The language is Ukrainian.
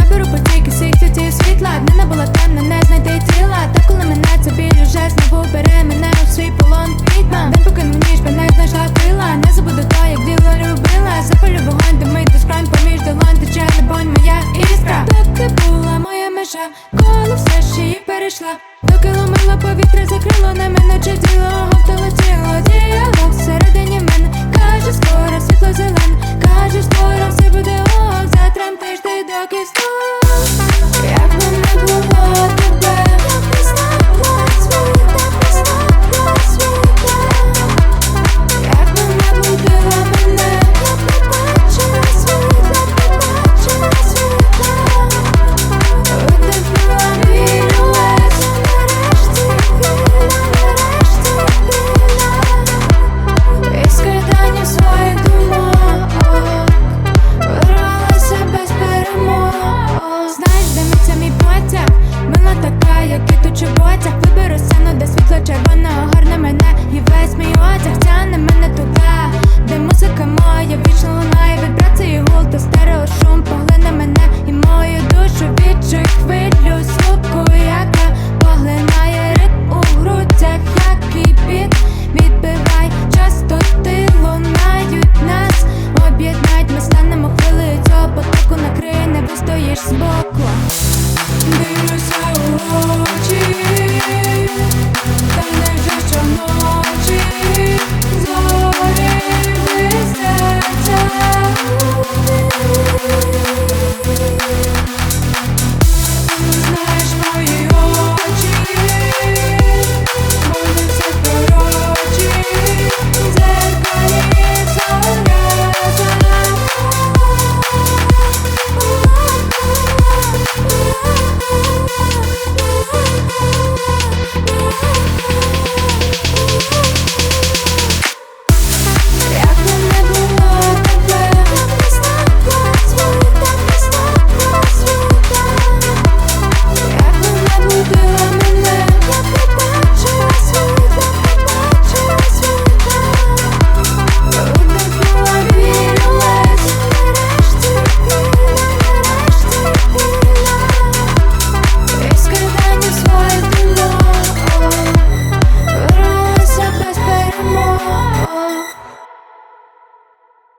Наберу потіки всіх світів світла Днина була темна, не знайти тіла. Та коли мене це біль уже знову бере мене у свій полон. Квітна День покинув ніж, не знайшла крила. Не забуду то, як діло любила Запалю вогонь, димить до скронь поміж долон. Тече либонь моя іскра. Доки була моя межа, коли все ще її перейшла. Доки ломила повітря, закрило неминуче діло, говтало тіло. Дія